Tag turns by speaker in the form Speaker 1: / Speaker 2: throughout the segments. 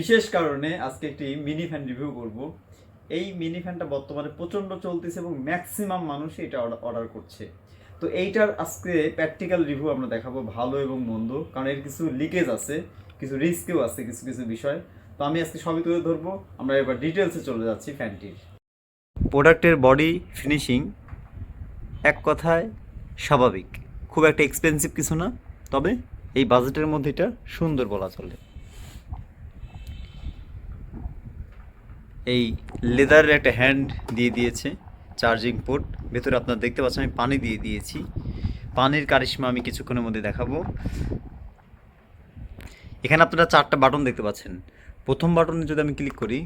Speaker 1: বিশেষ কারণে আজকে একটি মিনি ফ্যান রিভিউ করব। এই মিনি ফ্যানটা বর্তমানে প্রচণ্ড চলতেছে এবং ম্যাক্সিমাম মানুষ এটা অর্ডার করছে। তো এইটার আজকে প্র্যাকটিক্যাল রিভিউ আমরা দেখাবো ভালো এবং মন্দ, কারণ এর কিছু লিকেজ আছে, কিছু রিস্কও আছে কিছু কিছু বিষয়। তো আমি আজকে সবই তুলে ধরবো, আমরা এবার ডিটেলসে চলে যাচ্ছি ফ্যানটির প্রোডাক্টের বডি ফিনিশিং এক কথায় স্বাভাবিক। খুব একটা এক্সপেন্সিভ কিছু না, তবে এই বাজেটের মধ্যে এটা সুন্দর বলা চলে। এই লেদারের একটা হ্যান্ড দিয়ে দিয়েছে চার্জিং পোর্ট ভেতরে আপনারা দেখতে পাচ্ছেন, আমি পানি দিয়ে দিয়েছি। পানির কারিশমা আমি কিছুক্ষণের মধ্যে দেখাবো। এখানে আপনারা চারটা বাটন দেখতে পাচ্ছেন। প্রথম বাটনে যদি আমি ক্লিক করি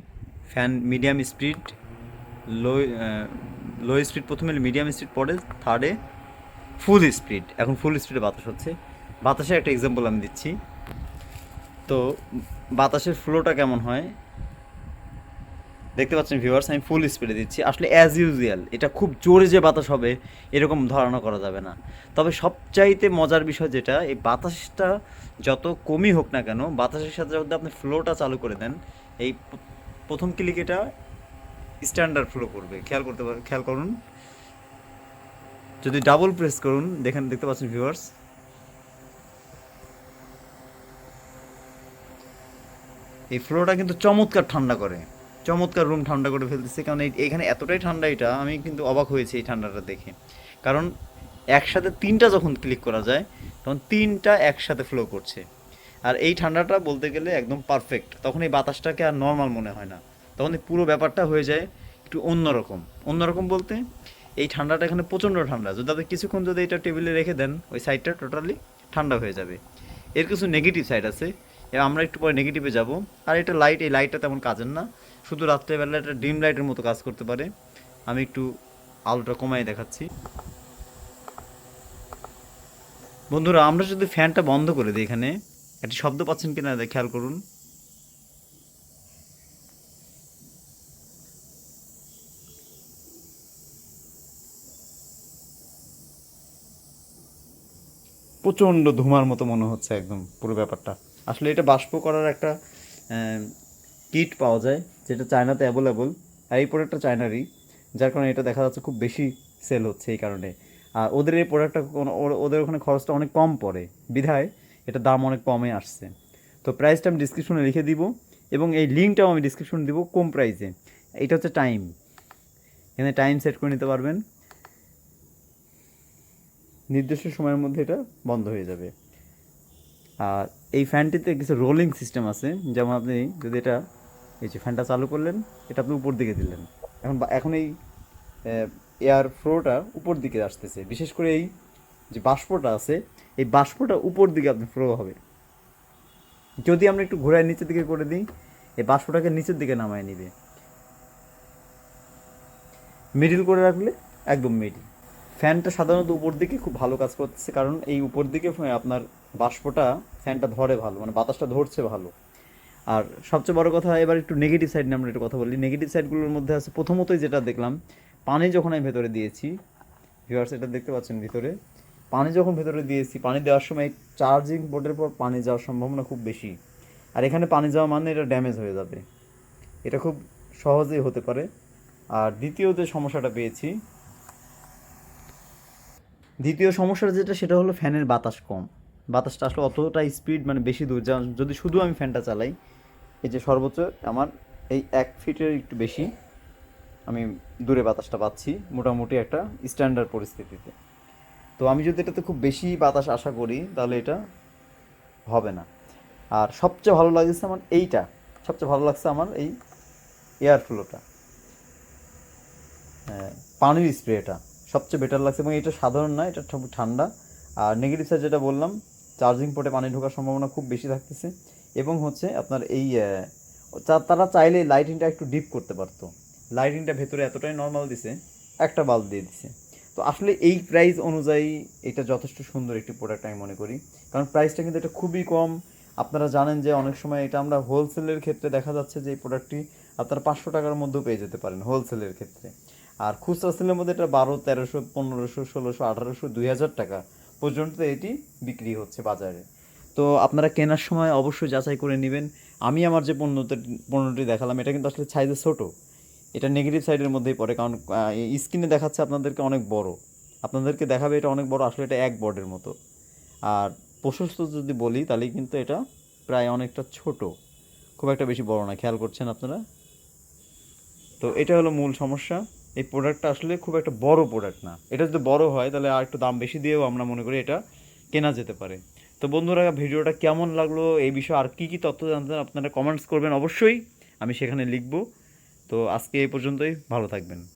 Speaker 1: fan medium speed low low speed প্রথমে মিডিয়াম স্পিড পরে থার্ডে ফুল স্পিড এখন ফুল স্পিডে বাতাস হচ্ছে। বাতাসের একটা এক্সাম্পল আমি দিচ্ছি। তো বাতাসের ফ্লোটা কেমন হয়? দেখতে পাচ্ছেন ভিউয়ার্স আমি ফুল স্পিডে দিচ্ছি। আসলে অ্যাজ ইউজুয়াল এটা খুব জোরে যে বাতাস হবে, এরকম ধারণা করা যাবে না। তবে সবচাইতে মজার বিষয় যেটা, এই বাতাসটা যত কমই হোক না কেন, বাতাসের সাথে যদি আপনি ফ্লোটা চালু করে দেন, এই প্রথম ক্লিক এটা স্ট্যান্ডার্ড ফ্লো করবে। খেয়াল করতে পার খেয়াল করুন। যদি ডাবল প্রেস করুন, দেখেন, দেখতে পাচ্ছেন ভিউয়ার্স এই ফ্লোটা কিন্তু চমৎকার ঠান্ডা করে। চমৎকার রুম ঠান্ডা করে ফেলতেছে। কারণ এখানে এতটাই ঠান্ডা এটা, আমি কিন্তু অবাক হয়েছি এই ঠান্ডাটা দেখে। কারণ একসাথে তিনটা যখন ক্লিক করা যায়, তখন তিনটা একসাথে ফ্লো করছে। আর এই ঠান্ডাটা বলতে গেলে একদম পারফেক্ট তখন এই বাতাসটাকে আর নর্মাল মনে হয় না। তখন এই পুরো ব্যাপারটা হয়ে যায় একটু অন্যরকম। অন্যরকম বলতে, এই ঠান্ডাটা এখানে প্রচণ্ড ঠান্ডা। যদি আপনি কিছুক্ষণ যদি এটা টেবিলে রেখে দেন, ওই সাইডটা টোটালি ঠান্ডা হয়ে যাবে। এর কিছু নেগেটিভ সাইড আছে। আমরা একটু পরে নেগেটিভে যাব। আর এটা লাইট এই লাইটটা তেমন কাজের না। শুধু রাত্রেবেলা একটা ডিম লাইটের মতো কাজ করতে পারে। আমি একটু আলোটা কমাই দেখাচ্ছি। বন্ধুরা, আমরা যদি ফ্যানটা বন্ধ করে দিই এখানে, একটি শব্দ পাচ্ছেন কিনা খেয়াল করুন। প্রচণ্ড ধুমার মতো মনে হচ্ছে একদম পুরো ব্যাপারটা। আসলে এটা বাষ্প করার একটা কিট পাওয়া যায়, যেটা চায়নাতে অ্যাভেলেবল আর এই প্রোডাক্টটা চায়নারই, যার কারণে এটা দেখা যাচ্ছে খুব বেশি সেল হচ্ছে এই কারণে। আর ওদের এই প্রোডাক্টটা ওদের ওখানে খরচটা অনেক কম পড়ে। বিধায় এটা দাম অনেক কমে আসছে। তো প্রাইসটা আমি ডিসক্রিপশনে লিখে দিব, এবং এই লিঙ্কটাও আমি ডিসক্রিপশনে দিব কম প্রাইসে এটা হচ্ছে টাইম এখানে টাইম সেট করে নিতে পারবেন। নির্দিষ্ট সময়ের মধ্যে এটা বন্ধ হয়ে যাবে। আর এই ফ্যানটিতে কিছু রোলিং সিস্টেম আছে। যেমন আপনি যদি এটা, এই যে ফ্যানটা চালু করলেন, এটা আপনি উপর দিকে দিলেন। এখন এখন এই এয়ার ফ্লোটা উপর দিকে আসতেছে। বিশেষ করে এই যে বাষ্পটা আছে, এই বাষ্পটা উপর দিকে আপনি ফ্লো হবে। যদি আমরা একটু ঘোরায় নিচের দিকে করে দিই, এই বাষ্পটাকে নিচের দিকে নামায় নিবে। মিডিল করে রাখলে একদম মিডিল ফ্যানটা সাধারণত উপর দিকে খুব ভালো কাজ করতেছে, কারণ এই উপর দিকে আপনার বাষ্পটা ফ্যানটা ধরে ভালো মানে বাতাসটা ধরছে ভালো। আর সবচেয়ে বড় কথা, এবার একটু নেগেটিভ সাইড নিয়ে আমরা একটু কথা বলি। নেগেটিভ সাইডগুলোর মধ্যে আছে, প্রথমতই যেটা দেখলাম, পানি যখন আমি ভেতরে দিয়েছি ভিউয়ার্স এটা দেখতে পাচ্ছেন ভিতরে, পানি যখন ভেতরে দিয়েছি, পানি দেওয়ার সময় চার্জিং বোর্ডের পর পানি যাওয়ার সম্ভাবনা খুব বেশি। আর এখানে পানি যাওয়া মানে এটা ড্যামেজ হয়ে যাবে। এটা খুব সহজেই হতে পারে। আর দ্বিতীয় যে সমস্যাটা পেয়েছি, দ্বিতীয় সমস্যা যেটা, সেটা হলো ফ্যানের বাতাস কম। বাতাসটা আসলে অতটা স্পিড মানে বেশি দূর। যা যদি শুধু আমি ফ্যানটা চালাই, এই যে সর্বোচ্চ আমার এই এক ফিটের একটু বেশি আমি দূরে বাতাসটা পাচ্ছি মোটামুটি একটা স্ট্যান্ডার্ড পরিস্থিতিতে। তো আমি যদি এটাতে খুব বেশি বাতাস আশা করি, তাহলে এটা হবে না। আর সবচেয়ে ভালো লাগছে আমার এইটা, সবচেয়ে ভালো লাগছে আমার এই এয়ার ফ্লোটা পানির স্প্রেটা সবচেয়ে বেটার লাগছে এবং এটা সাধারণ না, এটা ঠান্ডা। আর নেগেটিভ সাইড যেটা বললাম চার্জিং পোর্টে পানি ঢোকার সম্ভাবনা খুব বেশি থাকতেছে। এবং হচ্ছে আপনার এই তারা চাইলে লাইটিংটা একটু ডিপ করতে পারতো। লাইটিংটা ভেতরে এতটাই নর্মাল দিছে, একটা বাল্ব দিয়ে দিছে। তো আসলে এই প্রাইস অনুযায়ী এটা যথেষ্ট সুন্দর একটি প্রোডাক্ট আমি মনে করি। কারণ প্রাইসটা কিন্তু এটা খুবই কম। আপনারা জানেন যে অনেক সময় এটা আমরা হোলসেলের ক্ষেত্রে দেখা যাচ্ছে যে এই প্রোডাক্টটি আপনারা পাঁচশো টাকার মধ্যেও পেয়ে যেতে পারেন হোলসেলের ক্ষেত্রে। আর খুচরা সেলের মধ্যে এটা বারো, তেরোশো, পনেরোশো, ষোলোশো, আঠারোশো, দুই হাজার টাকা। পর্যন্ত এটি বিক্রি হচ্ছে বাজারে। তো আপনারা কেনার সময় অবশ্যই যাচাই করে নেবেন। আমি আমার যে পণ্যতে, পণ্যটি দেখালাম, এটা কিন্তু আসলে সাইজে ছোটো। এটা নেগেটিভ সাইডের মধ্যেই পড়ে, কারণ স্ক্রিনে দেখাচ্ছে আপনাদেরকে অনেক বড়। আপনাদেরকে দেখাবে এটা অনেক বড়, আসলে এটা এক বর্ডের মতো। আর প্রশস্ত যদি বলি তাহলে কিন্তু এটা প্রায় অনেকটা ছোট। খুব একটা বেশি বড় না, খেয়াল করছেন আপনারা? তো এটা হলো মূল সমস্যা। এই প্রোডাক্টটা আসলে খুব একটা বড় প্রোডাক্ট না। এটা যদি বড় হয়, তাহলে আর একটু দাম বেশি দিয়েও আমরা মনে করি এটা কেনা যেতে পারে। তো বন্ধুরা, ভিডিওটা কেমন লাগল, এই বিষয়ে আর কী কী তথ্য জানতে আপনারা কমেন্টস করবেন অবশ্যই। আমি সেখানে লিখব। তো আজকে এই পর্যন্তই, ভালো থাকবেন।